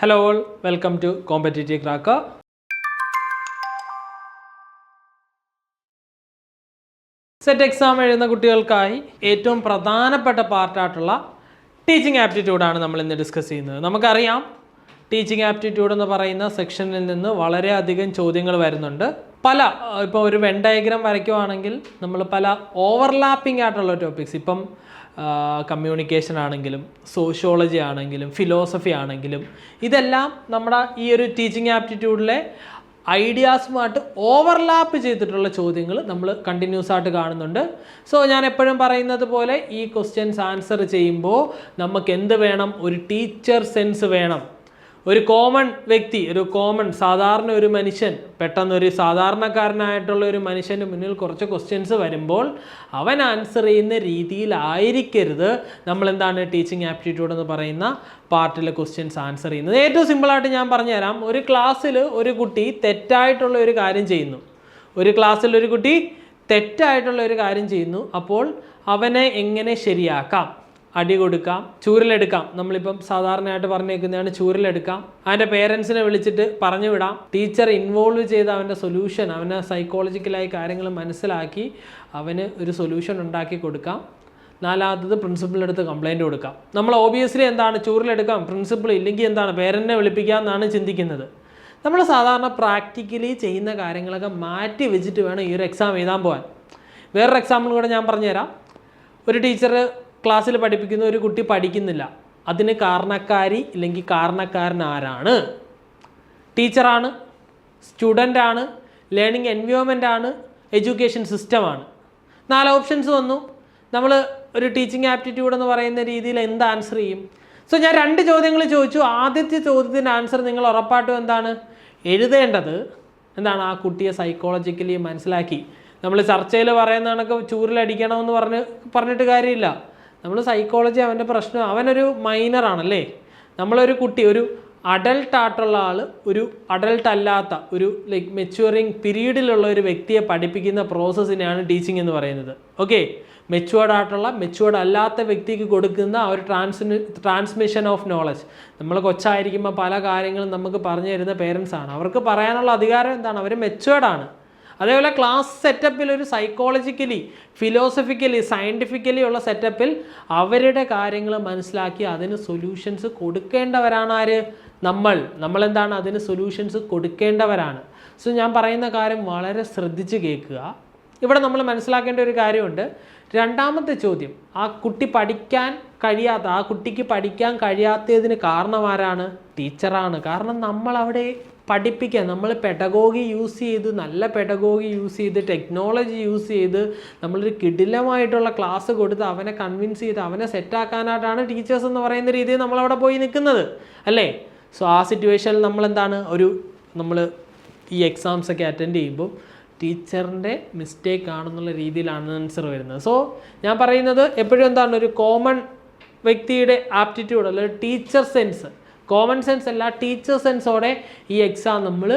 Hello all welcome to competitive crack SET exam എഴുതുന്ന കുട്ടികൾക്കായി ഏറ്റവും പ്രധാനപ്പെട്ട പാർട്ടായിട്ടുള്ള ടീച്ചിങ് ആപ്റ്റിറ്റ്യൂഡാണ് നമ്മൾ ഇന്ന് ഡിസ്കസ് ചെയ്യുന്നത്. നമുക്കറിയാം ടീച്ചിങ് ആപ്റ്റിറ്റ്യൂഡ് എന്ന് പറയുന്ന സെക്ഷനിൽ നിന്ന് വളരെയധികം ചോദ്യങ്ങൾ വരുന്നുണ്ട്. പല ഇപ്പോൾ ഒരു വെൻ ഡയഗ്രാം വരയ്ക്കുവാണെങ്കിൽ നമ്മൾ പല ഓവർലാപ്പിംഗ് ആയിട്ടുള്ള ടോപ്പിക്സ് ഇപ്പം കമ്മ്യൂണിക്കേഷൻ ആണെങ്കിലും സോഷ്യോളജി ആണെങ്കിലും ഫിലോസഫി ആണെങ്കിലും ഇതെല്ലാം നമ്മുടെ ഈ ഒരു ടീച്ചിങ് ആപ്റ്റിറ്റ്യൂഡിലെ ഐഡിയാസുമായിട്ട് ഓവർലാപ്പ് ചെയ്തിട്ടുള്ള ചോദ്യങ്ങൾ നമ്മൾ കണ്ടിന്യൂസ് ആയിട്ട് കാണുന്നുണ്ട്. സോ ഞാൻ എപ്പോഴും പറയുന്നത് പോലെ ഈ ക്വസ്റ്റ്യൻസ് ആൻസർ ചെയ്യുമ്പോൾ നമുക്ക് എന്ത് വേണം? ഒരു ടീച്ചർ സെൻസ് വേണം. ഒരു കോമൺ വ്യക്തി ഒരു കോമൺ സാധാരണ ഒരു മനുഷ്യൻ പെട്ടെന്ന് ഒരു സാധാരണക്കാരനായിട്ടുള്ള ഒരു മനുഷ്യന്റെ മുന്നിൽ കുറച്ച് ക്വസ്റ്റ്യൻസ് വരുമ്പോൾ അവൻ ആൻസർ ചെയ്യുന്ന രീതിയിലായിരിക്കരുത്. നമ്മളെന്താണ് ടീച്ചിങ് ആപ്റ്റിറ്റ്യൂഡ് എന്ന് പറയുന്ന പാർട്ടിലെ ക്വസ്റ്റ്യൻസ് ആൻസർ ചെയ്യുന്നത്. ഏറ്റവും സിമ്പിളായിട്ട് ഞാൻ പറഞ്ഞുതരാം. ഒരു ക്ലാസ്സിൽ ഒരു കുട്ടി തെറ്റായിട്ടുള്ള ഒരു കാര്യം ചെയ്യുന്നു. ഒരു ക്ലാസ്സിൽ ഒരു കുട്ടി തെറ്റായിട്ടുള്ള ഒരു കാര്യം ചെയ്യുന്നു. അപ്പോൾ അവനെ എങ്ങനെ ശരിയാക്കാം? അടി കൊടുക്കാം ചൂരലെടുക്കാം. നമ്മളിപ്പം സാധാരണയായിട്ട് പറഞ്ഞേക്കുന്നതാണ് ചൂരലെടുക്കാം. അവന്റെ പേരൻസിനെ വിളിച്ചിട്ട് പറഞ്ഞു വിടാം ടീച്ചർ ഇൻവോൾവ് ചെയ്ത് അവന്റെ സൊല്യൂഷൻ അവനെ സൈക്കോളജിക്കലായി കാര്യങ്ങൾ മനസ്സിലാക്കി അവന് ഒരു സൊല്യൂഷൻ ഉണ്ടാക്കി കൊടുക്കാം. നാലാമത്തത് പ്രിൻസിപ്പളിന്റെ അടുത്ത് കംപ്ലൈന്റ് കൊടുക്കാം. നമ്മൾ ഓബിയസ്ലി എന്താണ് ചൂരലെടുക്കാം? പ്രിൻസിപ്പൾ ഇല്ലെങ്കിൽ എന്താണ്? പേരന്റിനെ വിളിപ്പിക്കാം എന്നാണ് ചിന്തിക്കുന്നത്. നമ്മൾ സാധാരണ പ്രാക്ടിക്കലി ചെയ്യുന്ന കാര്യങ്ങളൊക്കെ മാറ്റി വെച്ചിട്ട് വേണം ഈ ഒരു എക്സാം എഴുതാൻ പോകാൻ. വേറൊരു എക്സാമ്പിൾ കൂടെ ഞാൻ പറഞ്ഞുതരാം. ഒരു ടീച്ചർ ക്ലാസ്സിൽ പഠിപ്പിക്കുന്ന ഒരു കുട്ടി പഠിക്കുന്നില്ല. അതിന് കാരണക്കാരി ഇല്ലെങ്കിൽ കാരണക്കാരൻ ആരാണ് ടീച്ചറാണ് സ്റ്റുഡന്റാണ് ലേണിംഗ് എൻവയോൺമെന്റ് ആണ് എഡ്യൂക്കേഷൻ സിസ്റ്റമാണ്. നാല് ഓപ്ഷൻസ് വന്നു. നമ്മൾ ഒരു ടീച്ചിങ് ആപ്റ്റിറ്റ്യൂഡ് എന്ന് പറയുന്ന രീതിയിൽ എന്ത് ആൻസർ ചെയ്യും? സോ ഞാൻ രണ്ട് ചോദ്യങ്ങൾ ചോദിച്ചു. ആദ്യത്തെ ചോദ്യത്തിന്റെ ആൻസർ നിങ്ങൾ ഉറപ്പായിട്ടും എന്താണ്? എഴുതേണ്ടത്. എന്താണ്? ആ കുട്ടിയെ സൈക്കോളജിക്കലി മനസ്സിലാക്കി. നമ്മൾ ചർച്ചയിൽ പറയുന്ന കണക്ക് ചൂരിലടിക്കണമെന്ന് പറഞ്ഞ് പറഞ്ഞിട്ട് കാര്യമില്ല. നമ്മൾ സൈക്കോളജി അവന്റെ പ്രശ്നം അവനൊരു മൈനറാണല്ലേ നമ്മളൊരു കുട്ടി ഒരു അഡൽട്ട് ആയിട്ടുള്ള ആൾ ഒരു അഡൽട്ട് അല്ലാത്ത ഒരു ലൈക്ക് മെച്യൂറിങ് പീരീഡിലുള്ള ഒരു വ്യക്തിയെ പഠിപ്പിക്കുന്ന പ്രോസസ്സിനെയാണ് ടീച്ചിങ് എന്ന് പറയുന്നത്. ഓക്കെ മെച്യൂർഡ് ആയിട്ടുള്ള മെച്യൂർഡ് അല്ലാത്ത വ്യക്തിക്ക് കൊടുക്കുന്ന ആ ഒരു ട്രാൻസ്മി ട്രാൻസ്മിഷൻ ഓഫ് നോളജ് നമ്മൾ കൊച്ചായിരിക്കുമ്പോൾ പല കാര്യങ്ങളും നമുക്ക് പറഞ്ഞു തരുന്ന പേരൻസ് ആണ്. അവർക്ക് പറയാനുള്ള അധികാരം എന്താണ്? അവർ മെച്യൂർഡ് ആണ്. അതേപോലെ ക്ലാസ് സെറ്റപ്പിൽ ഒരു സൈക്കോളജിക്കലി ഫിലോസഫിക്കലി സയന്റിഫിക്കലി ഉള്ള സെറ്റപ്പിൽ അവരുടെ കാര്യങ്ങൾ മനസ്സിലാക്കി അതിന് സൊല്യൂഷൻസ് കൊടുക്കേണ്ടവരാണ് ആര്? നമ്മൾ. നമ്മളെന്താണ്? അതിന് സൊല്യൂഷൻസ് കൊടുക്കേണ്ടവരാണ്. സോ ഞാൻ പറയുന്ന കാര്യം വളരെ ശ്രദ്ധിച്ച് കേൾക്കുക. ഇവിടെ നമ്മൾ മനസ്സിലാക്കേണ്ട ഒരു കാര്യമുണ്ട്. രണ്ടാമത്തെ ചോദ്യം ആ കുട്ടി പഠിക്കാൻ കഴിയാത്ത ആ കുട്ടിക്ക് പഠിക്കാൻ കഴിയാത്തതിന് കാരണം ആരാണ് ടീച്ചറാണ്. കാരണം നമ്മൾ അവിടെ പഠിപ്പിക്കാൻ നമ്മൾ പെഡഗോഗി യൂസ് ചെയ്ത് നല്ല പെഡഗോഗി യൂസ് ചെയ്ത് ടെക്നോളജി യൂസ് ചെയ്ത് നമ്മളൊരു കിടിലമായിട്ടുള്ള ക്ലാസ് കൊടുത്ത് അവനെ കൺവിൻസ് ചെയ്ത് അവനെ സെറ്റാക്കാനായിട്ടാണ് ടീച്ചേഴ്സ് എന്ന് പറയുന്ന രീതിയിൽ നമ്മളവിടെ പോയി നിൽക്കുന്നത്. അല്ലേ? സോ ആ സിറ്റുവേഷനിൽ നമ്മളെന്താണ്? ഒരു നമ്മൾ ഈ എക്സാംസ് ഒക്കെ അറ്റൻഡ് ചെയ്യുമ്പോൾ ടീച്ചറിന്റെ മിസ്റ്റേക്ക് ആണെന്നുള്ള രീതിയിലാണ് ആൻസർ വരുന്നത്. സോ ഞാൻ പറയുന്നത് എപ്പോഴും എന്താണ്? ഒരു കോമൺ വ്യക്തിയുടെ ആപ്റ്റിറ്റ്യൂഡ് അല്ലെങ്കിൽ ടീച്ചർ സെൻസ് കോമൺ സെൻസ് അല്ല ടീച്ചർ സെൻസോടെ ഈ എക്സാം നമ്മൾ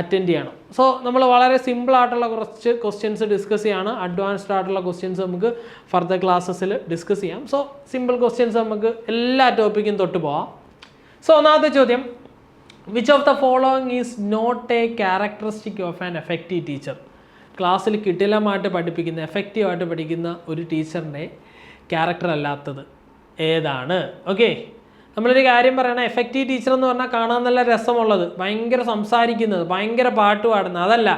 അറ്റൻഡ് ചെയ്യണം. സോ നമ്മൾ വളരെ സിമ്പിൾ ആയിട്ടുള്ള കുറച്ച് ക്വസ്റ്റ്യൻസ് ഡിസ്കസ് ചെയ്യാണ്. അഡ്വാൻസ്ഡ് ആയിട്ടുള്ള ക്വസ്റ്റ്യൻസ് നമുക്ക് ഫർദർ ക്ലാസ്സസിൽ ഡിസ്കസ് ചെയ്യാം. സോ സിമ്പിൾ ക്വസ്റ്റ്യൻസ് നമുക്ക് എല്ലാ ടോപ്പിക്കും തൊട്ട് പോവാം. സോ ഒന്നാമത്തെ ചോദ്യം. Which of the following is not a characteristic of an effective teacher ക്ലാസ്സിൽ കിട്ടിലമായിട്ട് പഠിപ്പിക്കുന്ന എഫക്റ്റീവായിട്ട് പഠിക്കുന്ന ഒരു ടീച്ചറിന്റെ ക്യാരക്ടർ അല്ലാത്തത് ഏതാണ്? ഓക്കെ നമ്മളൊരു കാര്യം പറയണം എഫക്റ്റീവ് ടീച്ചർ എന്ന് പറഞ്ഞാൽ കാണാൻ നല്ല രസമുള്ളത് ഭയങ്കര സംസാരിക്കുന്നത് ഭയങ്കര പാട്ട് പാടുന്നത് അതല്ല.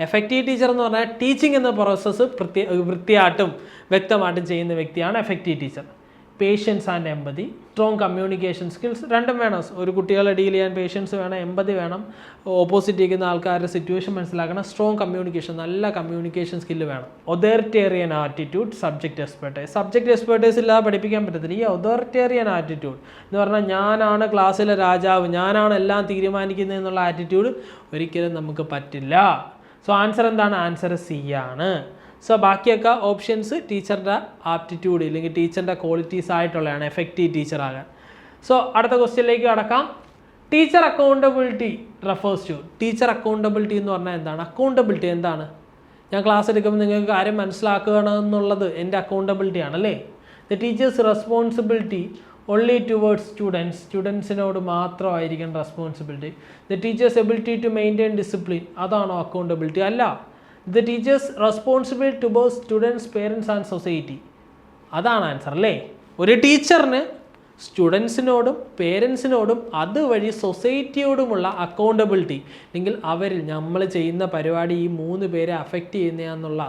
എഫക്റ്റീവ് ടീച്ചർ എന്ന് പറഞ്ഞാൽ ടീച്ചിങ് എന്ന പ്രോസസ്സ് വൃത്തി വൃത്തിയായിട്ടും വ്യക്തമായിട്ടും ചെയ്യുന്ന വ്യക്തിയാണ് effective teacher patience and empathy strong communication skills രണ്ടും വേണം. ഒരു കുട്ടികളെ ഡീൽ ചെയ്യാൻ പേഷ്യൻസ് വേണം എമ്പതി വേണം ഓപ്പോസിറ്റ് ഇരിക്കുന്ന ആൾക്കാരുടെ സിറ്റുവേഷൻ മനസ്സിലാക്കണം സ്ട്രോങ് കമ്മ്യൂണിക്കേഷൻ നല്ല കമ്മ്യൂണിക്കേഷൻ സ്കില്ല് വേണം. Authoritarian attitude subject experts subject experts ഇല്ലാതെ പഠിപ്പിക്കാൻ പറ്റത്തില്ല. ഈ ഒതോറിറ്റേറിയൻ ആറ്റിറ്റ്യൂഡ് എന്ന് പറഞ്ഞാൽ ഞാനാണ് ക്ലാസ്സിലെ രാജാവ് ഞാനാണ് എല്ലാം തീരുമാനിക്കുന്നത് എന്നുള്ള ആറ്റിറ്റ്യൂഡ് ഒരിക്കലും നമുക്ക് പറ്റില്ല. സോ ആൻസർ എന്താണ്? ആൻസർ സി ആണ്. സോ ബാക്കിയൊക്കെ ഓപ്ഷൻസ് ടീച്ചറുടെ ആപ്റ്റിറ്റ്യൂഡ് ഇല്ലെങ്കിൽ ടീച്ചറിന്റെ ക്വാളിറ്റീസ് ആയിട്ടുള്ളതാണ് എഫക്റ്റീവ് ടീച്ചർ ആകാൻ. സോ അടുത്ത ക്വസ്റ്റ്യനിലേക്ക് കടക്കാം. Teacher accountability refers to teacher accountability എന്ന് പറഞ്ഞാൽ എന്താണ്? അക്കൗണ്ടബിലിറ്റി എന്താണ്? ഞാൻ ക്ലാസ് എടുക്കുമ്പോൾ നിങ്ങൾക്ക് കാര്യം മനസ്സിലാക്കുകയാണ് എന്നുള്ളത് എന്റെ അക്കൗണ്ടബിലിറ്റി ആണല്ലേ the teacher's responsibility only towards students സ്റ്റുഡൻസിനോട് മാത്രമായിരിക്കണം responsibility the teacher's ability to maintain discipline അതാണോ അക്കൗണ്ടബിലിറ്റി അല്ല. The teacher's responsible to both students parents and society അതാണ് ആൻസർ അല്ലേ? ഒരു ടീച്ചറിന് സ്റ്റുഡൻസിനോടും പേരൻസിനോടും അതുവഴി സൊസൈറ്റിയോടുമുള്ള അക്കൗണ്ടബിലിറ്റി അല്ലെങ്കിൽ അവരിൽ നമ്മൾ ചെയ്യുന്ന പരിപാടി ഈ മൂന്ന് പേരെ അഫക്റ്റ് ചെയ്യുന്നതെന്നുള്ള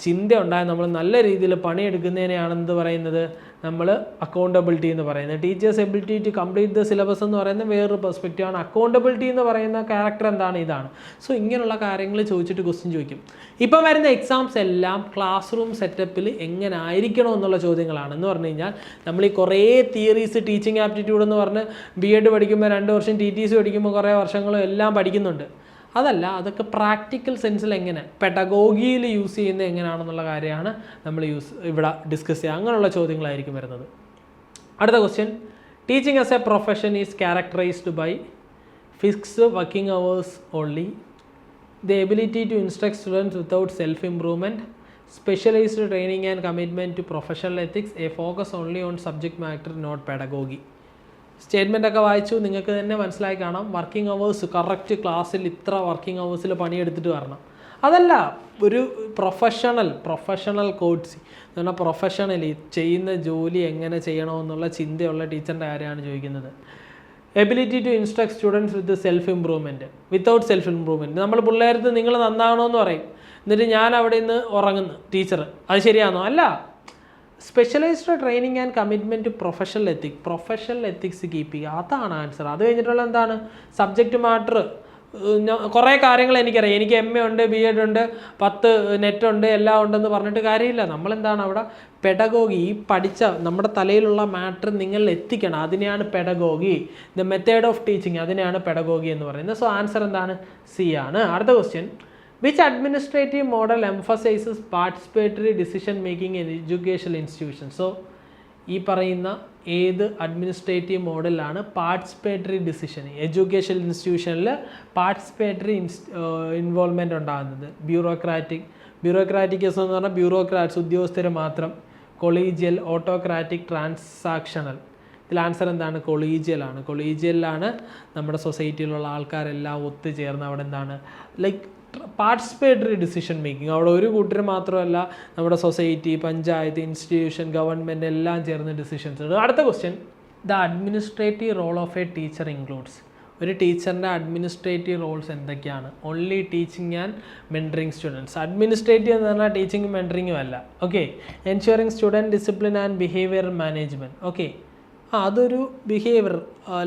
ചിന്ത ഉണ്ടായാൽ നമ്മൾ നല്ല രീതിയിൽ പണിയെടുക്കുന്നതിനെയാണെന്ന് പറയുന്നത്. നമ്മൾ അക്കൗണ്ടബിലിറ്റി എന്ന് പറയുന്നത്. Teacher's ability to complete the syllabus എന്ന് പറയുന്ന വേറൊരു പെർസ്പെക്റ്റീവ് ആണ്. അക്കൗണ്ടബിലിറ്റി എന്ന് പറയുന്ന ക്യാരക്ടർ എന്താണ്? ഇതാണ്. സോ ഇങ്ങനെയുള്ള കാര്യങ്ങൾ ചോദിച്ചിട്ട് ക്വസ്റ്റ്യൻ ചോദിക്കും. ഇപ്പം വരുന്ന എക്സാംസ് എല്ലാം ക്ലാസ് റൂം സെറ്റപ്പിൽ എങ്ങനെ ആയിരിക്കണം എന്നുള്ള ചോദ്യങ്ങളാണ്. എന്ന് പറഞ്ഞു കഴിഞ്ഞാൽ നമ്മൾ ഈ കുറേ തിയറീസ് ടീച്ചിങ് ആപ്റ്റിറ്റ്യൂഡ് എന്ന് പറഞ്ഞ് ബി എഡ് പഠിക്കുമ്പോൾ രണ്ട് വർഷം ടി ടി സി പഠിക്കുമ്പോൾ കുറേ വർഷങ്ങളും എല്ലാം പഠിക്കുന്നുണ്ട്. അതല്ല അതൊക്കെ പ്രാക്ടിക്കൽ സെൻസിൽ എങ്ങനെ? പെഡഗോഗിയിൽ യൂസ് ചെയ്യുന്നത് എങ്ങനെയാണെന്നുള്ള കാര്യമാണ് നമ്മൾ യൂസ് ഇവിടെ ഡിസ്കസ് ചെയ്യുക. അങ്ങനെയുള്ള ചോദ്യങ്ങളായിരിക്കും വരുന്നത്. അടുത്ത question teaching as a profession is characterised by fix working hours only the ability to instruct students without self improvement specialised training and commitment to professional ethics a focus only on subject matter not pedagogy statement ഒക്കെ വായിച്ചു നിങ്ങൾക്ക് തന്നെ മനസ്സിലായി കാണാം. Working hours correct ക്ലാസ്സിൽ ഇത്ര working അവേഴ്സിൽ പണിയെടുത്തിട്ട് വരണം. അതല്ല ഒരു പ്രൊഫഷണൽ പ്രൊഫഷണൽ കോഴ്സ് എന്ന് പറഞ്ഞാൽ പ്രൊഫഷണലി ചെയ്യുന്ന ജോലി എങ്ങനെ ചെയ്യണമെന്നുള്ള ചിന്തയുള്ള ടീച്ചറിന്റെ കാര്യമാണ് ചോദിക്കുന്നത്. Ability to instruct students with self improvement without self improvement നമ്മൾ പിള്ളേരത്ത് നിങ്ങൾ എന്ന് പറയും. എന്നിട്ട് ഞാൻ അവിടെ നിന്ന് ഉറങ്ങുന്നു ടീച്ചർ അത് ശരിയാണോ അല്ല specialized training and commitment to professional ethic professional ethics keep ചെയ്യുക. അതാണ് ആൻസർ അത് കഴിഞ്ഞിട്ടുള്ള എന്താണ്? സബ്ജക്റ്റ് മാറ്റർ കുറേ കാര്യങ്ങൾ എനിക്കറിയാം. എനിക്ക് എം എ ഉണ്ട് ബി എഡ് ഉണ്ട് പത്ത് നെറ്റ് ഉണ്ട് എല്ലാം ഉണ്ടെന്ന് പറഞ്ഞിട്ട് കാര്യമില്ല. നമ്മളെന്താണ് അവിടെ? പെഡഗോഗി ഈ പഠിച്ച നമ്മുടെ തലയിലുള്ള മാറ്റർ നിങ്ങൾ എത്തിക്കണം. അതിനെയാണ് pedagogy the method of teaching അതിനെയാണ് പെഡഗോഗി എന്ന് പറയുന്നത്. സോ ആൻസർ എന്താണ്? സി ആണ്. അടുത്ത question which administrative model emphasizes participatory decision making in educational institution so ഈ പറയുന്ന ഏത് അഡ്മിനിസ്ട്രേറ്റീവ് മോഡലാണ് പാർട്ടിസിപ്പേറ്ററി ഡിസിഷൻ എഡ്യൂക്കേഷൻ ഇൻസ്റ്റിറ്റ്യൂഷനിൽ പാർട്ടിസിപ്പേറ്ററി ഇൻവോൾവ്മെന്റ് ഉണ്ടാകുന്നത്. ബ്യൂറോക്രാറ്റിക് ബ്യൂറോക്രാറ്റിക് എന്ന് പറഞ്ഞാൽ ബ്യൂറോക്രാറ്റ്സ് ഉദ്യോഗസ്ഥർ മാത്രം. കൊളീജിയൽ ഓട്ടോക്രാറ്റിക് ട്രാൻസാക്ഷണൽ ഇതിൽ ആൻസർ എന്താണ്? കൊളീജിയലാണ് കൊളീജിയലിലാണ് നമ്മുടെ സൊസൈറ്റിയിലുള്ള ആൾക്കാരെല്ലാം ഒത്തുചേർന്ന് അവിടെ എന്താണ്? ലൈക്ക് പാർട്ടിസിപ്പേറ്ററി ഡിസിഷൻ മേക്കിംഗ് അവിടെ ഒരു കൂട്ടർ മാത്രമല്ല നമ്മുടെ സൊസൈറ്റി പഞ്ചായത്ത് ഇൻസ്റ്റിറ്റ്യൂഷൻ ഗവൺമെന്റ് എല്ലാം ചേർന്ന് ഡിസിഷൻസ് എടുക്കും അടുത്ത question the administrative role of a teacher includes ഒരു ടീച്ചറിന്റെ അഡ്മിനിസ്ട്രേറ്റീവ് റോൾസ് എന്തൊക്കെയാണ്? Only teaching and mentoring students administrative എന്ന് പറഞ്ഞാൽ ടീച്ചിങ് മെന്ററിങ്ങും അല്ല. Okay ensuring student discipline and behaviour management okay അതൊരു ബിഹേവിയർ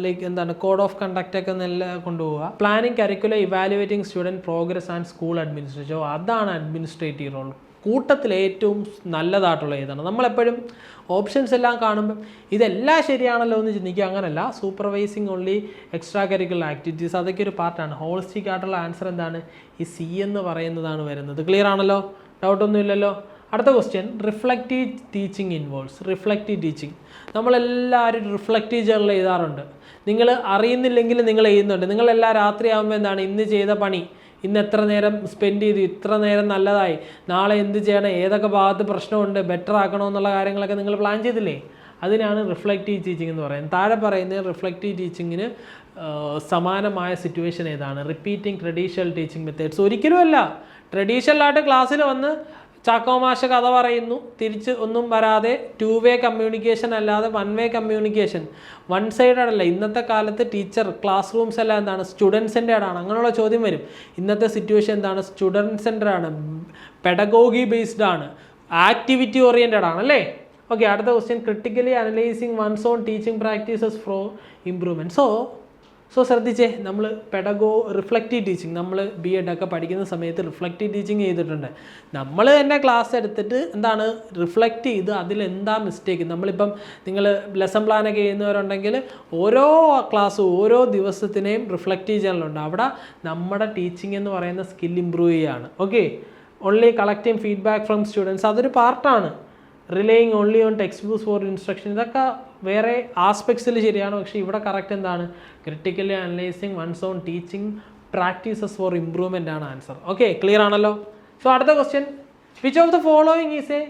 ലൈക്ക് എന്താണ് കോഡ് ഓഫ് കണ്ടക്റ്റ് ഒക്കെ നല്ല കൊണ്ടുപോവുക. Planning curricular evaluating student progress and school administration അതാണ് അഡ്മിനിസ്ട്രേറ്റീവ് റോൾ കൂട്ടത്തിൽ ഏറ്റവും നല്ലതായിട്ടുള്ള ഏതാണ് നമ്മളെപ്പോഴും ഓപ്ഷൻസ് എല്ലാം കാണുമ്പം ഇതെല്ലാം ശരിയാണല്ലോ എന്ന് ചിന്തിക്കുക അങ്ങനല്ല. Supervising only extra curricular activities അതൊക്കെ ഒരു പാർട്ടാണ് ഹോളിസ്റ്റിക് ആയിട്ടുള്ള ആൻസർ എന്താണ്? ഈ സി എന്ന് പറയുന്നതാണ് വരുന്നത്. ക്ലിയർ ആണല്ലോ? ഡൗട്ടൊന്നുമില്ലല്ലോ അടുത്ത question reflective teaching involves reflective teaching നമ്മളെല്ലാവരും റിഫ്ലക്റ്റീവ് ജേണൽ എഴുതാറുണ്ട്. നിങ്ങൾ അറിയുന്നില്ലെങ്കിൽ നിങ്ങൾ എഴുതുന്നുണ്ട്. നിങ്ങളെല്ലാം രാത്രിയാകുമ്പോൾ എന്താണ്? ഇന്ന് ചെയ്ത പണി. ഇന്ന് എത്ര നേരം സ്പെൻഡ് ചെയ്തു? ഇത്ര നേരം നല്ലതായി. നാളെ എന്ത് ചെയ്യണം? ഏതൊക്കെ ഭാഗത്ത് പ്രശ്നമുണ്ട്? ബെറ്റർ ആക്കണമെന്നുള്ള കാര്യങ്ങളൊക്കെ നിങ്ങൾ പ്ലാൻ ചെയ്തില്ലേ? അതിനാണ് റിഫ്ലക്റ്റീവ് ടീച്ചിങ് എന്ന് പറയുന്നത്. താഴെ പറയുന്ന റിഫ്ലക്റ്റീവ് ടീച്ചിങ്ങിന് സമാനമായ സിറ്റുവേഷൻ ഏതാണ്? റിപ്പീറ്റിംഗ് ട്രഡീഷണൽ ടീച്ചിങ് മെത്തേഡ്സ് ഒരിക്കലുമല്ല. ട്രഡീഷണലായിട്ട് ക്ലാസ്സിൽ വന്ന് ചാക്കോമാഷ കഥ പറയുന്നു. തിരിച്ച് ഒന്നും വരാതെ ടു വേ കമ്മ്യൂണിക്കേഷൻ അല്ലാതെ one way communication one sided അല്ല ഇന്നത്തെ കാലത്ത് ടീച്ചർ ക്ലാസ് റൂംസ് എല്ലാം എന്താണ്? സ്റ്റുഡൻസിന്റെ സെന്റേഡ് ആണ് അങ്ങനെയുള്ള ചോദ്യം വരും. ഇന്നത്തെ സിറ്റുവേഷൻ എന്താണ്? സ്റ്റുഡന്റ് ആണ്. പെഡഗോഗി ബേസ്ഡ് ആണ്. ആക്ടിവിറ്റി ഓറിയന്റഡ് ആണ് അല്ലേ? ഓക്കെ അടുത്ത question critically analyzing one's on teaching practices for improvement so so ശ്രദ്ധിച്ചേ നമ്മൾ പെഡഗോ റിഫ്ലക്റ്റീവ് ടീച്ചിങ് നമ്മൾ ബി എഡ് ഒക്കെ പഠിക്കുന്ന സമയത്ത് റിഫ്ലക്റ്റീവ് ടീച്ചിങ് ചെയ്തിട്ടുണ്ട്. നമ്മൾ തന്നെ ക്ലാസ് എടുത്തിട്ട് എന്താണ് റിഫ്ലക്റ്റ് ചെയ്ത് അതിലെന്താ മിസ്റ്റേക്ക് നമ്മളിപ്പം നിങ്ങൾ ലെസൺ പ്ലാനൊക്കെ ചെയ്യുന്നവരുണ്ടെങ്കിൽ ഓരോ ക്ലാസ്സും ഓരോ ദിവസത്തിനെയും റിഫ്ലക്റ്റീവ് ചെയ്യാനുണ്ട് അവിടെ നമ്മുടെ ടീച്ചിങ് എന്ന് പറയുന്ന സ്കിൽ ഇമ്പ്രൂവ് ചെയ്യുകയാണ് okay only collecting feedback from students അതൊരു പാർട്ടാണ് relying only on text books for instruction ഇതൊക്കെ വേറെ ആസ്പെക്ട്സിൽ ശരിയാണ്. പക്ഷേ ഇവിടെ കറക്റ്റ് എന്താണ്? Critically analyzing one's on teaching practices for improvement ആണ് ആൻസർ ഓക്കെ ക്ലിയർ ആണല്ലോ? സോ അടുത്ത question which of the following is a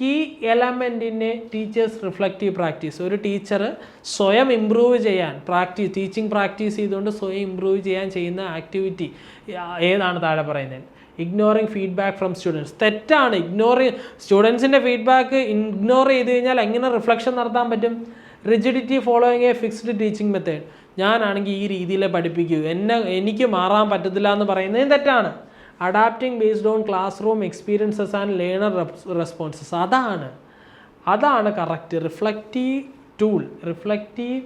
key എലമെന്റിനെ teachers reflective practice ഒരു ടീച്ചർ സ്വയം ഇമ്പ്രൂവ് ചെയ്യാൻ പ്രാക്ടീസ് ടീച്ചിങ് പ്രാക്ടീസ് ചെയ്തുകൊണ്ട് സ്വയം ഇമ്പ്രൂവ് ചെയ്യാൻ ചെയ്യുന്ന ആക്ടിവിറ്റി ഏതാണ് താഴെ പറയുന്നത്? ഇഗ്നോറിങ് ഫീഡ്ബാക്ക് ഫ്രം സ്റ്റുഡൻസ് തെറ്റാണ്. ഇഗ്നോർ സ്റ്റുഡൻസിന്റെ ഫീഡ്ബാക്ക് ഇഗ്നോർ ചെയ്ത് കഴിഞ്ഞാൽ എങ്ങനെ റിഫ്ലക്ഷൻ നടത്താൻ പറ്റും? Rigidity following a fixed teaching method ഞാനാണെങ്കിൽ ഈ രീതിയിൽ പഠിപ്പിക്കൂ. എന്നെ എനിക്ക് മാറാൻ പറ്റത്തില്ല എന്ന് പറയുന്നതും തെറ്റാണ്. Adapting based on classroom experiences and learner responses അതാണ്. അതാണ് കറക്റ്റ് റിഫ്ലക്റ്റീവ് ടൂൾ റിഫ്ലക്റ്റീവ്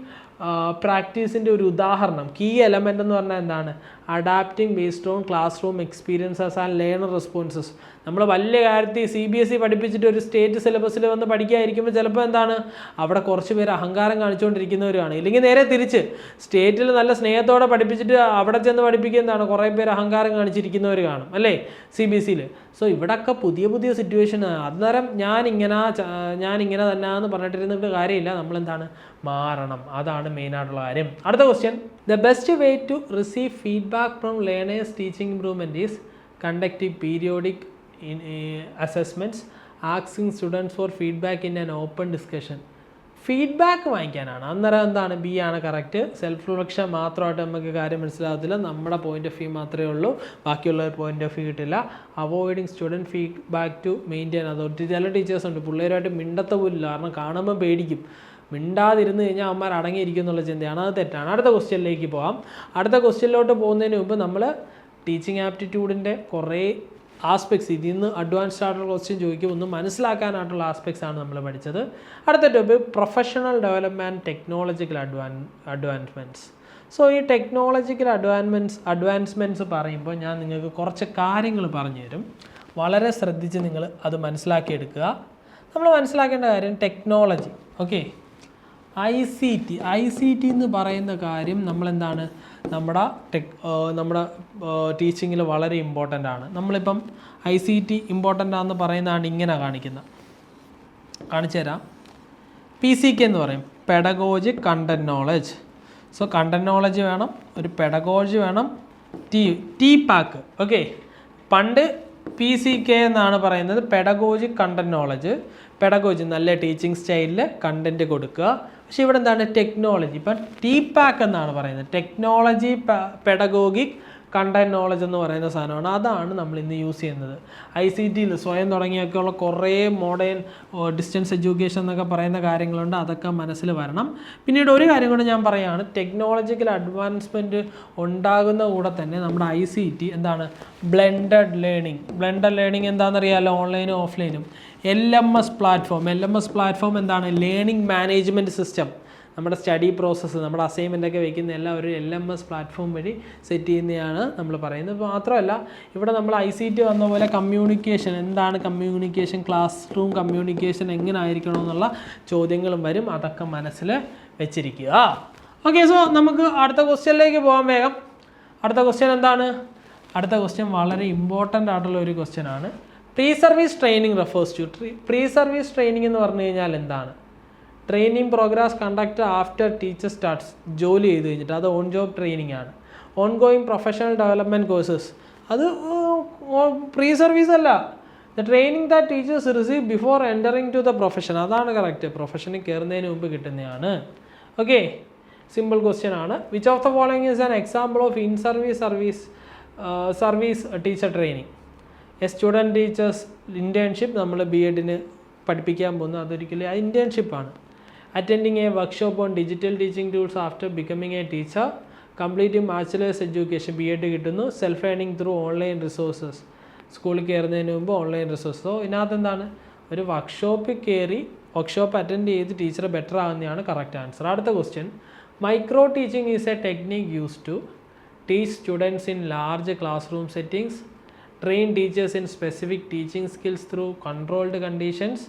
പ്രാക്ടീസിന്റെ ഒരു ഉദാഹരണം. കീ എലമെന്റ് എന്ന് പറഞ്ഞാൽ എന്താണ്? Adapting based on classroom experiences and learner responses നമ്മൾ വലിയ കാര്യത്തിൽ സി ബി എസ് ഇ പഠിപ്പിച്ചിട്ട് ഒരു സ്റ്റേറ്റ് സിലബസിൽ വന്ന് പഠിക്കാതിരിക്കുമ്പോൾ ചിലപ്പോൾ എന്താണ്? അവിടെ കുറച്ച് പേര് അഹങ്കാരം കാണിച്ചുകൊണ്ടിരിക്കുന്നവരാണ് ഇല്ലെങ്കിൽ നേരെ തിരിച്ച് സ്റ്റേറ്റിൽ നല്ല സ്നേഹത്തോടെ പഠിപ്പിച്ചിട്ട് അവിടെ ചെന്ന് പഠിപ്പിക്കുന്നതാണ് കുറേ പേര് അഹങ്കാരം കാണിച്ചിരിക്കുന്നവർ കാണും അല്ലേ? സി ബി എസ് സിയിൽ സോ ഇവിടെയൊക്കെ പുതിയ പുതിയ സിറ്റുവേഷൻ അന്നേരം ഞാനിങ്ങനെ ഞാനിങ്ങനെ തന്നെ എന്ന് പറഞ്ഞിട്ടിരുന്നിട്ട് കാര്യമില്ല. നമ്മളെന്താണ്? മാറണം. അതാണ് മെയിനായിട്ടുള്ള കാര്യം. അടുത്ത question the best way to receive feedback from learners teaching improvement is conductive periodic assessments ആക്സിങ് students for feedback in an open discussion feedback വാങ്ങിക്കാനാണ്. അന്നേരം എന്താണ്? ബി ആണ് കറക്റ്റ് സെൽഫ് റിഫ്ലക്ഷൻ മാത്രമായിട്ട് നമുക്ക് കാര്യം മനസ്സിലാകത്തില്ല. നമ്മുടെ പോയിന്റ് ഓഫ് വ്യൂ മാത്രമേ ഉള്ളൂ. ബാക്കിയുള്ള പോയിന്റ് ഓഫ് വ്യൂ കിട്ടില്ല. Avoiding student feedback to maintain authority ചില ടീച്ചേഴ്സ് ഉണ്ട്. പിള്ളേരുമായിട്ട് മിണ്ടത്ത പോലില്ല കാരണം കാണുമ്പോൾ പേടിക്കും. മിണ്ടാതിരുന്ന് കഴിഞ്ഞാൽ അവന്മാർ അടങ്ങിയിരിക്കും എന്നുള്ള ചിന്തയാണ്. അത് തെറ്റാണ്. അടുത്ത ക്വസ്റ്റ്യനിലേക്ക് പോകാം അടുത്ത ക്വസ്റ്റ്യനിലോട്ട് പോകുന്നതിന് മുമ്പ് നമ്മൾ ടീച്ചിങ് ആപ്റ്റിറ്റ്യൂഡിന്റെ കുറേ ആസ്പെക്ട്സ് ഇതിൽ നിന്ന് അഡ്വാൻസ്ഡ് ആയിട്ടുള്ള ക്വസ്റ്റ്യൻ ചോദിക്കും ഒന്ന് മനസ്സിലാക്കാനായിട്ടുള്ള ആസ്പെക്ട്സ് ആണ് നമ്മൾ പഠിച്ചത്. അടുത്ത ടോപ്പിക് പ്രൊഫഷണൽ ഡെവലപ്മെന്റ് ടെക്നോളജിക്കൽ അഡ്വാൻ അഡ്വാൻസ്മെന്റ്സ് സോ ഈ ടെക്നോളജിക്കൽ അഡ്വാൻമെന്റ്സ് അഡ്വാൻസ്മെന്റ്സ് പറയുമ്പോൾ ഞാൻ നിങ്ങൾക്ക് കുറച്ച് കാര്യങ്ങൾ പറഞ്ഞു തരും വളരെ ശ്രദ്ധിച്ച് നിങ്ങൾ അത് മനസ്സിലാക്കിയെടുക്കുക. നമ്മൾ മനസ്സിലാക്കേണ്ട കാര്യം technology okay I C T. I C T എന്ന് പറയുന്ന കാര്യം നമ്മളെന്താണ്? നമ്മുടെ ടെക് നമ്മുടെ ടീച്ചിങ്ങിൽ വളരെ ഇമ്പോർട്ടന്റ് ആണ്. നമ്മളിപ്പം ഐ സി ടി ഇമ്പോർട്ടന്റ് ആണെന്ന് പറയുന്നതാണ് ഇങ്ങനെ കാണിക്കുന്നത് കാണിച്ചു തരാം. പി സി കെ എന്ന് പറയും. Pedagogy content knowledge so content knowledge വേണം ഒരു പെഡഗോജി വേണം ടി ടി പാക്ക് ഓക്കെ പണ്ട് പി സി കെ എന്നാണ് പറയുന്നത് പെഡഗോജി കണ്ടന്റ് നോളജ് പെഡഗോജി നല്ല ടീച്ചിങ് സ്റ്റൈലിൽ കണ്ടന്റ് കൊടുക്കുക. പക്ഷേ ഇവിടെ എന്താണ്? ടെക്നോളജി ഇപ്പം ടി പാക്ക് എന്നാണ് പറയുന്നത്. ടെക്നോളജി പെഡഗോഗിക് കണ്ടന്റ് നോളജ് എന്ന് പറയുന്ന സാധനമാണ്. അതാണ് നമ്മൾ ഇന്ന് യൂസ് ചെയ്യുന്നത്. ഐ സി ടിയിൽ സ്വയം തുടങ്ങിയൊക്കെയുള്ള കുറേ മോഡേൺ ഡിസ്റ്റൻസ് എഡ്യൂക്കേഷൻ എന്നൊക്കെ പറയുന്ന കാര്യങ്ങളുണ്ട്. അതൊക്കെ മനസ്സിൽ വരണം. പിന്നീട് ഒരു കാര്യം കൂടെ ഞാൻ പറയുകയാണ് ടെക്നോളജിക്കൽ അഡ്വാൻസ്മെന്റ് ഉണ്ടാകുന്ന കൂടെ തന്നെ നമ്മുടെ ഐ സി ടി എന്താണ്? ബ്ലെൻഡഡ് ലേണിംഗ് ബ്ലെൻഡഡ് ലേണിംഗ് എന്താണെന്നറിയാമല്ലോ ഓൺലൈനും ഓഫ്ലൈനും L M S platform L M S platform എന്താണ്? ലേണിംഗ് മാനേജ്മെന്റ് സിസ്റ്റം നമ്മുടെ സ്റ്റഡി പ്രോസസ്സ് നമ്മുടെ അസൈൻമെന്റ് ഒക്കെ വെക്കുന്ന എല്ലാം ഒരു എൽ എം എസ് പ്ലാറ്റ്ഫോം വഴി സെറ്റ് ചെയ്യുന്നതാണ് നമ്മൾ പറയുന്നത്. മാത്രമല്ല ഇവിടെ നമ്മൾ ഐ സി ടി വന്ന പോലെ കമ്മ്യൂണിക്കേഷൻ എന്താണ് കമ്മ്യൂണിക്കേഷൻ ക്ലാസ് റൂം കമ്മ്യൂണിക്കേഷൻ എങ്ങനെ ആയിരിക്കണം എന്നുള്ള ചോദ്യങ്ങളും വരും. അതൊക്കെ മനസ്സിൽ വെച്ചിരിക്കുക. ഓക്കെ സോ നമുക്ക് അടുത്ത ക്വസ്റ്റ്യനിലേക്ക് പോകാൻ വേഗം. അടുത്ത ക്വസ്റ്റ്യൻ എന്താണ്? അടുത്ത ക്വസ്റ്റ്യൻ വളരെ ഇമ്പോർട്ടന്റ് ആയിട്ടുള്ള ഒരു ക്വസ്റ്റ്യൻ ആണ്. Pre service training refers to. Pre service training എന്ന് പറഞ്ഞു കഴിഞ്ഞാൽ എന്താണ്? Training programmes conduct after teacher starts ജോലി ചെയ്ത് കഴിഞ്ഞിട്ട്. അത് ഓൺ ജോബ് ട്രെയിനിങ് ആണ്. Ongoing professional development courses. അത് പ്രീ സർവീസ് അല്ല. The training that teachers receive before entering to the profession. അതാണ് കറക്റ്റ്. പ്രൊഫഷനിൽ കയറുന്നതിന് മുമ്പ് കിട്ടുന്നതാണ്. ഓക്കെ? സിമ്പിൾ ക്വസ്റ്റ്യൻ ആണ്. Which of the following is an example of in service service service teacher training? Student teachers internship നമ്മൾ B എഡിന് പഠിപ്പിക്കാൻ പോകുന്നത് അതൊരിക്കലും ഇന്റേൺഷിപ്പാണ് attending a workshop on digital teaching tools after becoming a teacher complete bachelor's education B Ed കിട്ടുന്നു. Self learning through online resources സ്കൂളിൽ കയറുന്നതിന് മുമ്പ് online resource ഇതിനകത്ത് എന്താണ് ഒരു വർക്ക്ഷോപ്പിൽ കയറി വർക്ക്ഷോപ്പ് അറ്റൻഡ് ചെയ്ത് ടീച്ചർ ബെറ്റർ ആകുന്നതാണ് കറക്റ്റ് ആൻസർ അടുത്ത question micro teaching is a technique use to teach students in large classroom settings train teachers in specific teaching skills through controlled conditions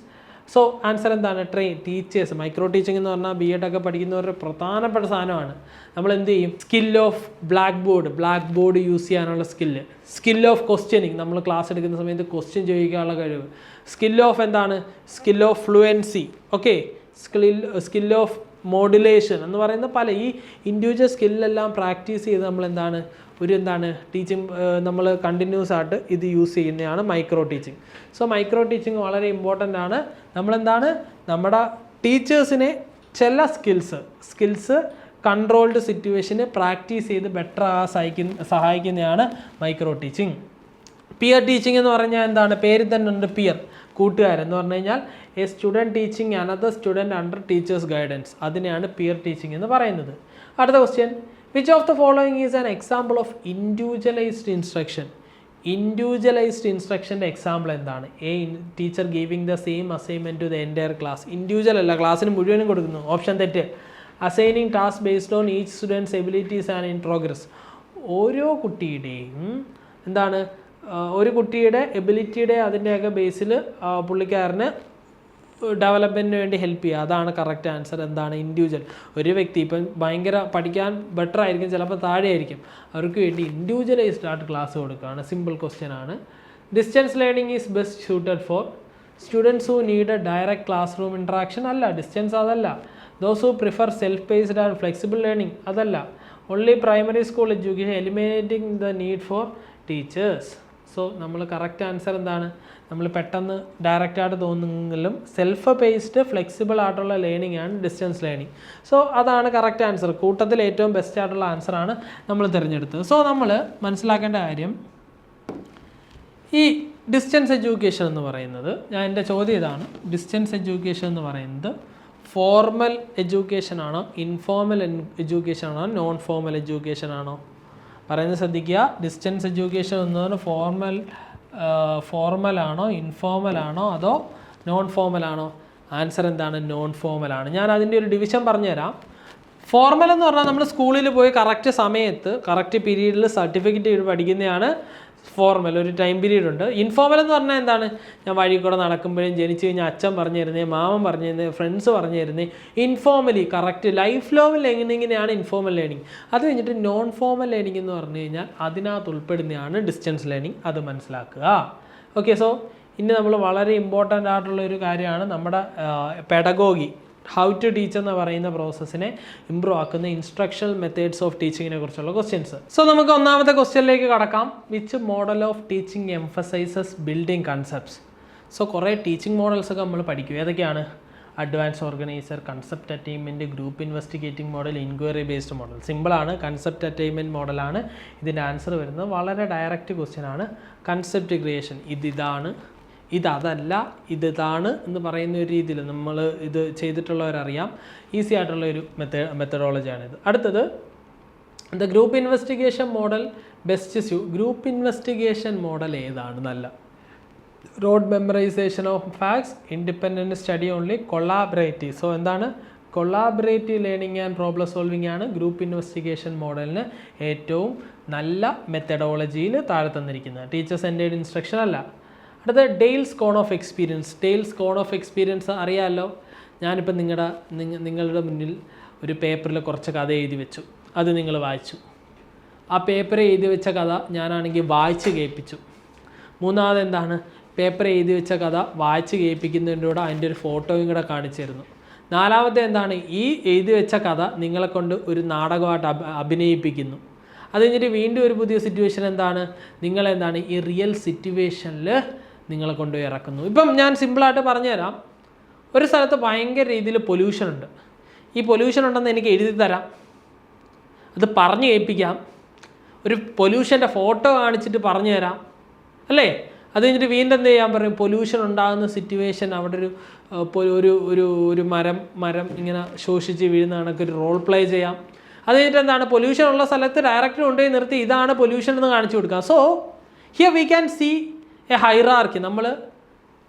so answer എന്താണ്? Train teachers micro teaching എന്ന് പറഞ്ഞാൽ B Ed ഒക്കെ പഠിക്കുന്നവരുടെ പ്രധാനപ്പെട്ട സാധനമാണ്. നമ്മൾ എന്ത് ചെയ്യും? Skill of blackboard blackboard use ചെയ്യാനുള്ള സ്കില്ല് സ്കിൽ ഓഫ് ക്വസ്റ്റ്യനിങ് നമ്മൾ ക്ലാസ് എടുക്കുന്ന സമയത്ത് ക്വസ്റ്റ്യൻ ചോദിക്കാനുള്ള കഴിവ്. സ്കിൽ ഓഫ് എന്താണ്? Skill of fluency okay skill skill of modulation എന്ന് പറയുന്ന പല ഈ ഇൻഡിവിജ്വൽ സ്കില്ലെല്ലാം പ്രാക്ടീസ് ചെയ്ത് നമ്മൾ എന്താണ്? ഒരു എന്താണ് ടീച്ചിങ് നമ്മൾ കണ്ടിന്യൂസ് ആയിട്ട് ഇത് യൂസ് ചെയ്യുന്നതാണ് micro teaching so micro teaching വളരെ ഇമ്പോർട്ടന്റ് ആണ്. നമ്മളെന്താണ് നമ്മുടെ ടീച്ചേഴ്സിനെ ചില സ്കിൽസ് സ്കിൽസ് കൺട്രോൾഡ് സിറ്റുവേഷന് പ്രാക്ടീസ് ചെയ്ത് ബെറ്റർ ആ സഹായിക്കുന്ന സഹായിക്കുന്നതാണ് മൈക്രോ ടീച്ചിങ് പിയർ ടീച്ചിങ് എന്ന് പറഞ്ഞാൽ എന്താണ് പേര് തന്നെ ഉണ്ട് പിയർ കൂട്ടുകാരെന്ന് പറഞ്ഞു കഴിഞ്ഞാൽ a student teaching another student under teacher's guidance അതിനെയാണ് പിയർ ടീച്ചിങ് എന്ന് പറയുന്നത്. അടുത്ത question which of the following is an example of individualized instruction individualized ഇൻസ്ട്രക്ഷന്റെ എക്സാമ്പിൾ എന്താണ്? A teacher giving the same assignment to the entire class individual അല്ല ക്ലാസ്സിന് മുഴുവനും കൊടുക്കുന്നു. ഓപ്ഷൻ തെറ്റ്. Assigning task based on each student's abilities and in progress ഓരോ കുട്ടിയുടെയും എന്താണ് ഒരു കുട്ടിയുടെ എബിലിറ്റിയുടെ അതിന്റെയൊക്കെ ബേസിൽ പുള്ളിക്കാരന് ഡെവലപ്മെന്റിന് വേണ്ടി ഹെൽപ്പ് ചെയ്യുക. അതാണ് കറക്റ്റ് ആൻസർ എന്താണ് ഇൻഡിവിജ്വൽ ഒരു വ്യക്തി ഇപ്പം ഭയങ്കര പഠിക്കാൻ ബെറ്റർ ആയിരിക്കും ചിലപ്പോൾ താഴെ ആയിരിക്കും അവർക്ക് വേണ്ടി ഇൻഡിവിജ്വലൈസ്ഡ് ആയിട്ട് ക്ലാസ് കൊടുക്കുകയാണ്. സിമ്പിൾ ക്വസ്റ്റ്യൻ ആണ്. Distance learning is best suited for students who need a direct classroom interaction അല്ല ഡിസ്റ്റൻസ് അതല്ല. Those who prefer self based and flexible learning അതല്ല. Only primary school education eliminating the need for teachers so നമ്മൾ correct answer എന്താണ്? നമ്മൾ പെട്ടെന്ന് ഡയറക്റ്റായിട്ട് തോന്നുമെങ്കിലും self based flexible ആയിട്ടുള്ള ലേണിംഗ് ആണ് ഡിസ്റ്റൻസ് ലേണിംഗ് സോ അതാണ് കറക്റ്റ് ആൻസർ കൂട്ടത്തിൽ ഏറ്റവും ബെസ്റ്റ് ആയിട്ടുള്ള ആൻസറാണ് നമ്മൾ തിരഞ്ഞെടുത്തത്. സോ നമ്മൾ മനസ്സിലാക്കേണ്ട കാര്യം ഈ ഡിസ്റ്റൻസ് എഡ്യൂക്കേഷൻ എന്ന് പറയുന്നത് ഞാൻ എന്റെ ചോദ്യം ഇതാണ്. ഡിസ്റ്റൻസ് എഡ്യൂക്കേഷൻ എന്ന് പറയുന്നത് ഫോർമൽ എഡ്യൂക്കേഷൻ ആണോ ഇൻഫോർമൽ എഡ്യൂക്കേഷൻ ആണോ നോൺ ഫോർമൽ എഡ്യൂക്കേഷൻ ആണോ? പറയുന്നത് ശ്രദ്ധിക്കുക. ഡിസ്റ്റൻസ് എഡ്യൂക്കേഷൻ എന്നതിന് ഫോർമൽ ഇൻഫോർമൽ ആണോ അതോ നോൺ ഫോർമൽ ആണോ? ആൻസർ എന്താണ്? നോൺ ഫോർമൽ ആണ്. ഞാൻ അതിന്റെ ഒരു ഡിവിഷൻ പറഞ്ഞുതരാം. ഫോർമൽ എന്ന് പറഞ്ഞാൽ നമ്മൾ സ്കൂളിൽ പോയി കറക്റ്റ് സമയത്ത് കറക്റ്റ് പീരീഡിൽ സർട്ടിഫിക്കറ്റ് പഠിക്കുന്നതാണ് ഫോർമൽ ഒരു ടൈം പീരീഡ് ഉണ്ട്. ഇൻഫോർമൽ എന്ന് പറഞ്ഞാൽ എന്താണ്? ഞാൻ വഴി കൂടെ നടക്കുമ്പോഴും ജനിച്ചു കഴിഞ്ഞാൽ അച്ഛൻ പറഞ്ഞു തരുന്നേ മാമൻ പറഞ്ഞു തരുന്നേ ഫ്രണ്ട്സ് പറഞ്ഞു തരുന്നേ ഇൻഫോർമലി കറക്റ്റ് ലൈഫ് ലോങ് ലേണിങ്ങിനെയാണ് ഇൻഫോർമൽ ലേണിംഗ് അത് കഴിഞ്ഞിട്ട് നോൺ ഫോർമൽ ലേണിംഗ് എന്ന് പറഞ്ഞു കഴിഞ്ഞാൽ അതിനകത്ത് ഉൾപ്പെടുന്നതാണ് ഡിസ്റ്റൻസ് ലേണിംഗ് അത് മനസ്സിലാക്കുക. ഓക്കെ സോ ഇനി നമ്മൾ വളരെ ഇമ്പോർട്ടന്റ് ആയിട്ടുള്ള ഒരു കാര്യമാണ് നമ്മുടെ പെഡഗോഗി ഹൗ ടു ടീച്ച് എന്ന് പറയുന്ന പ്രോസസ്സിനെ ഇമ്പ്രൂവ് ആക്കുന്ന ഇൻസ്ട്രക്ഷണൽ മെത്തേഡ്സ് ഓഫ് ടീച്ചിങ്ങിനെ കുറിച്ചുള്ള ക്വസ്റ്റ്യൻസ് സോ നമുക്ക് ഒന്നാമത്തെ ക്വസ്റ്റ്യനിലേക്ക് കടക്കാം. Which model of teaching emphasizes building concepts so കുറേ ടീച്ചിങ് മോഡൽസ് ഒക്കെ നമ്മൾ പഠിക്കും. ഏതൊക്കെയാണ്? Advance organizer concept attainment group investigating model inquiry based model സിമ്പിളാണ് കൺസെപ്റ്റ് അറ്റൈൻമെന്റ് മോഡലാണ് ഇതിന്റെ ആൻസർ വരുന്നത് വളരെ ഡയറക്റ്റ് ക്വസ്റ്റ്യൻ ആണ്. കൺസെപ്റ്റ് ക്രിയേഷൻ ഇത് ഇതാണ് ഇതല്ല ഇതാണ് എന്ന് പറയുന്ന ഒരു രീതിയിൽ നമ്മൾ ഇത് ചെയ്തിട്ടുള്ളവരറിയാം. ഈസി ആയിട്ടുള്ള ഒരു മെത്തേ മെത്തഡോളജിയാണിത്. അടുത്തത് the group investigation model best sue group investigation model ഏതാണ്? നല്ല. Rote memorization of facts independent study only collaborative. So എന്താണ്? Collaborative learning and problem solving ആണ് ഗ്രൂപ്പ് ഇൻവെസ്റ്റിഗേഷൻ മോഡലിന് ഏറ്റവും നല്ല മെത്തഡോളജിയിൽ താഴെ തന്നിരിക്കുന്നത്. ടീച്ചർ സെന്റേഡ് ഇൻസ്ട്രക്ഷൻ അല്ല. അടുത്ത Dale's cone of experience Dale's cone of experience അറിയാമല്ലോ ഞാനിപ്പോൾ നിങ്ങളുടെ നിങ്ങളുടെ മുന്നിൽ ഒരു പേപ്പറിൽ കുറച്ച് കഥ എഴുതി വെച്ചു. അത് നിങ്ങൾ വായിച്ചു. ആ പേപ്പർ എഴുതി വെച്ച കഥ ഞാനാണെങ്കിൽ വായിച്ച് കേൾപ്പിച്ചു. മൂന്നാമത് എന്താണ്? പേപ്പർ എഴുതി വെച്ച കഥ വായിച്ച് കേൾപ്പിക്കുന്നതിന്റെ കൂടെ അതിന്റെ ഒരു ഫോട്ടോയും കൂടെ കാണിച്ചിരുന്നു. നാലാമത്തെ എന്താണ്? ഈ എഴുതി വെച്ച കഥ നിങ്ങളെ കൊണ്ട് ഒരു നാടകമായിട്ട് അഭ അഭിനയിപ്പിക്കുന്നു. അത് കഴിഞ്ഞിട്ട് വീണ്ടും ഒരു പുതിയ സിറ്റുവേഷൻ എന്താണ്? നിങ്ങളെന്താണ്? ഈ റിയൽ സിറ്റുവേഷനിൽ നിങ്ങളെ കൊണ്ടുപോയി ഇറക്കുന്നു. ഇപ്പം ഞാൻ സിമ്പിളായിട്ട് പറഞ്ഞുതരാം. ഒരു സ്ഥലത്ത് ഭയങ്കര രീതിയിൽ പൊല്യൂഷൻ ഉണ്ട്. ഈ പൊല്യൂഷൻ ഉണ്ടെന്ന് എനിക്ക് എഴുതി തരാം. അത് പറഞ്ഞു കേൾപ്പിക്കാം. ഒരു പൊല്യൂഷന്റെ ഫോട്ടോ കാണിച്ചിട്ട് പറഞ്ഞു തരാം അല്ലേ? അത് കഴിഞ്ഞിട്ട് വീണ്ടും എന്ത് ചെയ്യാൻ പറയും? പൊല്യൂഷൻ ഉണ്ടാകുന്ന സിറ്റുവേഷൻ അവിടെ ഒരു ഒരു ഒരു ഒരു മരം മരം ഇങ്ങനെ ശോഷിച്ച് വീഴുന്ന കണക്ക് ഒരു റോൾ പ്ലേ ചെയ്യാം. അത് കഴിഞ്ഞിട്ട് എന്താണ്? പൊല്യൂഷൻ ഉള്ള സ്ഥലത്ത് ഡയറക്റ്റ് കൊണ്ടുപോയി നിർത്തി. ഇതാണ് പൊല്യൂഷൻ എന്ന് കാണിച്ചു കൊടുക്കുക so here we can see a hierarchy നമ്മൾ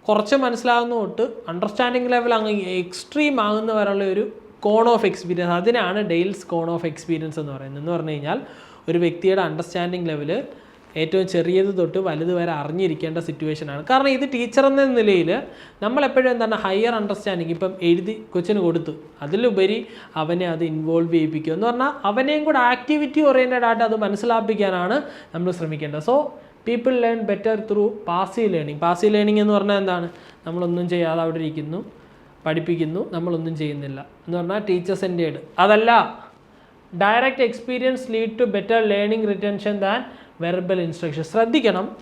കുറച്ച് മനസ്സിലാകുന്ന തൊട്ട് അണ്ടർസ്റ്റാൻഡിങ് ലെവൽ അങ്ങ് എക്സ്ട്രീം ആകുന്ന വരെയുള്ള ഒരു കോൺ ഓഫ് എക്സ്പീരിയൻസ് അതിനാണ് ഡെയിൽസ് കോൺ ഓഫ് എക്സ്പീരിയൻസ് എന്ന് പറയുന്നത്. എന്ന് പറഞ്ഞു കഴിഞ്ഞാൽ ഒരു വ്യക്തിയുടെ അണ്ടർസ്റ്റാൻഡിങ് ലെവൽ ഏറ്റവും ചെറിയത് തൊട്ട് വലുത് വരെ അറിഞ്ഞിരിക്കേണ്ട സിറ്റുവേഷനാണ് കാരണം ഇത് ടീച്ചർ എന്ന നിലയിൽ നമ്മളെപ്പോഴും എന്താണ് ഹയർ അണ്ടർസ്റ്റാൻഡിങ് ഇപ്പം എഴുതി കൊച്ചിന് കൊടുത്തു. അതിലുപരി അവനെ അത് ഇൻവോൾവ് ചെയ്യിപ്പിക്കുക എന്ന് പറഞ്ഞാൽ അവനെയും കൂടെ ആക്ടിവിറ്റി ഓറിയന്റഡ് ആയിട്ട് അത് മനസ്സിലാപ്പിക്കാനാണ് നമ്മൾ ശ്രമിക്കേണ്ടത്. So people learn better through passive learning passive learning എന്ന് പറഞ്ഞാൽ എന്താണ്? നമ്മളൊന്നും ചെയ്യാതെ അവിടെ ഇരിക്കുന്നു പഠിപ്പിക്കുന്നു നമ്മളൊന്നും ചെയ്യുന്നില്ല. എന്ന് പറഞ്ഞാൽ ടീച്ചേഴ്സ് എൻഡേഡ് അതല്ല direct experience lead to better learning retention than verbal instruction ശ്രദ്ധിക്കണം.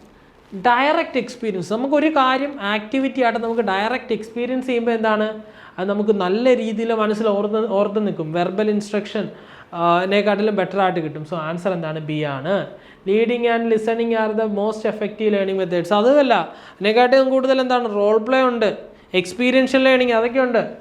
ഡയറക്റ്റ് എക്സ്പീരിയൻസ് നമുക്കൊരു കാര്യം ആക്ടിവിറ്റി ആയിട്ട് നമുക്ക് ഡയറക്റ്റ് എക്സ്പീരിയൻസ് ചെയ്യുമ്പോൾ എന്താണ്? അത് നമുക്ക് നല്ല രീതിയിൽ മനസ്സിൽ ഓർത്ത് ഓർത്ത് നിൽക്കും. വെർബൽ ഇൻസ്ട്രക്ഷൻ നെക്കാട്ടിലും ബെറ്റർ ആയിട്ട് കിട്ടും. സോ ആൻസർ എന്താണ്? ബി ആണ്. Leading and listening are the most effective learning methods അതുമല്ല അതിനെക്കാട്ടിലും കൂടുതൽ എന്താണ്? റോൾ പ്ലേ ഉണ്ട്. എക്സ്പീരിയൻഷ്യൽ ലേണിംഗ് അതൊക്കെ ഉണ്ട്.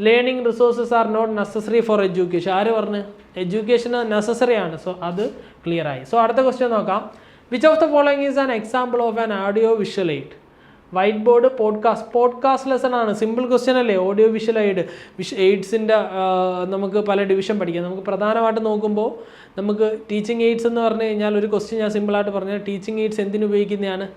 Learning resources are not necessary for education ആര് പറഞ്ഞ്? എഡ്യൂക്കേഷൻ നെസസറി ആണ്. സോ അത് ക്ലിയർ ആയി. സോ അടുത്ത ക്വസ്റ്റ്യൻ നോക്കാം. Which of the following is an example of an audio visual aid whiteboard podcast podcast lesson ആണ്. സിമ്പിൾ ക്വസ്റ്റ്യൻ അല്ലേ? Audio visual aid വിഷ് എയ്ഡ്സിന്റെ നമുക്ക് പല ഡിവിഷൻ പഠിക്കാം. നമുക്ക് പ്രധാനമായിട്ട് നോക്കുമ്പോൾ നമുക്ക് ടീച്ചിങ് എയ്ഡ്സ് എന്ന് പറഞ്ഞു കഴിഞ്ഞാൽ ഒരു ക്വസ്റ്റ്യൻ ഞാൻ സിമ്പിളായിട്ട് പറഞ്ഞാൽ ടീച്ചിങ് എയ്ഡ്സ് എന്തിനു ഉപയോഗിക്കുന്നതാണ്?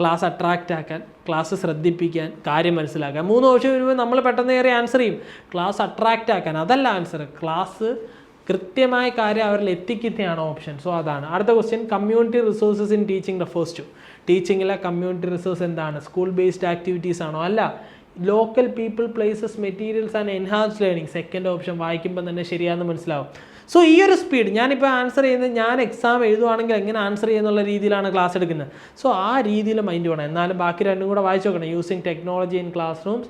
ക്ലാസ് അട്രാക്റ്റ് ആക്കാൻ ക്ലാസ് ശ്രദ്ധിപ്പിക്കാൻ കാര്യം മനസ്സിലാക്കാൻ. മൂന്ന് ഓപ്ഷൻ വരുമ്പോൾ നമ്മൾ പെട്ടെന്ന് കയറി ആൻസർ ചെയ്യും. ക്ലാസ് അട്രാക്റ്റ് ആക്കാൻ. അതല്ല ആൻസർ ക്ലാസ് കൃത്യമായ കാര്യം അവരിൽ എത്തിക്കുന്നതാണ് ഓപ്ഷൻ സോ അതാണ്. അടുത്ത question community resources in teaching refers to ടീച്ചിങ്ങിലെ community resource എന്താണ്? സ്കൂൾ ബേസ്ഡ് ആക്ടിവിറ്റീസ് ആണോ? അല്ല local people places materials and enhance learning second option വായിക്കുമ്പോൾ തന്നെ ശരിയാണെന്ന് മനസ്സിലാവും. സോ ഈ ഒരു സ്പീഡ് ഞാനിപ്പോൾ ആൻസർ ചെയ്യുന്നത് ഞാൻ എക്സാം എഴുതുവാണെങ്കിൽ എങ്ങനെ ആൻസർ ചെയ്യുന്നുള്ള രീതിയിലാണ് ക്ലാസ് എടുക്കുന്നത്. സോ ആ രീതിയിൽ മൈൻഡ് വേണം. എന്നാലും ബാക്കി രണ്ടും കൂടെ വായിച്ചു നോക്കണം. Using technology in classrooms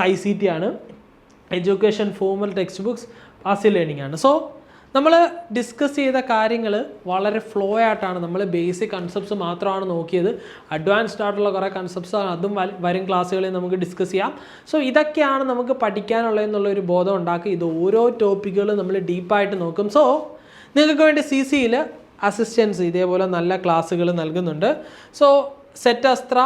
I C T ആണ്. Education formal text books passive learning ആണ്. സോ നമ്മൾ ഡിസ്കസ് ചെയ്ത കാര്യങ്ങൾ വളരെ ഫ്ലോ ആയിട്ടാണ് നമ്മൾ ബേസിക് കൺസെപ്റ്റ്സ് മാത്രമാണ് നോക്കിയത്. അഡ്വാൻസ്ഡ് ആയിട്ടുള്ള കുറേ കൺസെപ്റ്റ്സ് അതും വരും ക്ലാസ്സുകളിൽ നമുക്ക് ഡിസ്കസ് ചെയ്യാം. സോ ഇതൊക്കെയാണ് നമുക്ക് പഠിക്കാനുള്ളതെന്നുള്ള ഒരു ബോധം ഉണ്ടാക്കുക. ഇത് ഓരോ ടോപ്പിക്കുകളും നമ്മൾ ഡീപ്പായിട്ട് നോക്കും. സോ നിങ്ങൾക്ക് വേണ്ടി സി സിയിൽ അസിസ്റ്റൻസ് ഇതേപോലെ നല്ല ക്ലാസ്സുകൾ നൽകുന്നുണ്ട്. സോ സെറ്റ് അസ്ത്ര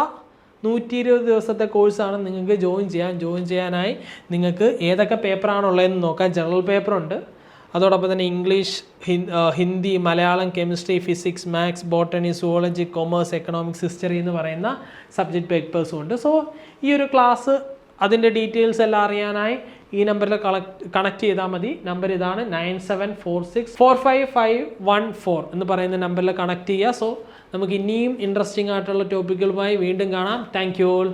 നൂറ്റി ഇരുപത് ദിവസത്തെ കോഴ്സാണ് നിങ്ങൾക്ക് ജോയിൻ ചെയ്യാൻ. ജോയിൻ ചെയ്യാനായി നിങ്ങൾക്ക് ഏതൊക്കെ പേപ്പറാണുള്ളതെന്ന് നോക്കാൻ ജനറൽ പേപ്പറുണ്ട്. അതോടൊപ്പം തന്നെ English Hindi Malayalam chemistry physics maths botany zoology commerce economics history എന്ന് പറയുന്ന സബ്ജക്റ്റ് പേപ്പേഴ്സും ഉണ്ട്. സോ ഈ ഒരു ക്ലാസ് അതിന്റെ ഡീറ്റെയിൽസ് എല്ലാം അറിയാനായി ഈ നമ്പറിൽ കണക്ട് ചെയ്താൽ മതി. നമ്പർ ഇതാണ് nine seven four six four five five one four എന്ന് പറയുന്ന നമ്പറിൽ കണക്ട് ചെയ്യുക സോ നമുക്ക് ഇനിയും ഇൻട്രസ്റ്റിംഗ് ആയിട്ടുള്ള ടോപ്പിക്കുകളുമായി വീണ്ടും കാണാം. Thank you all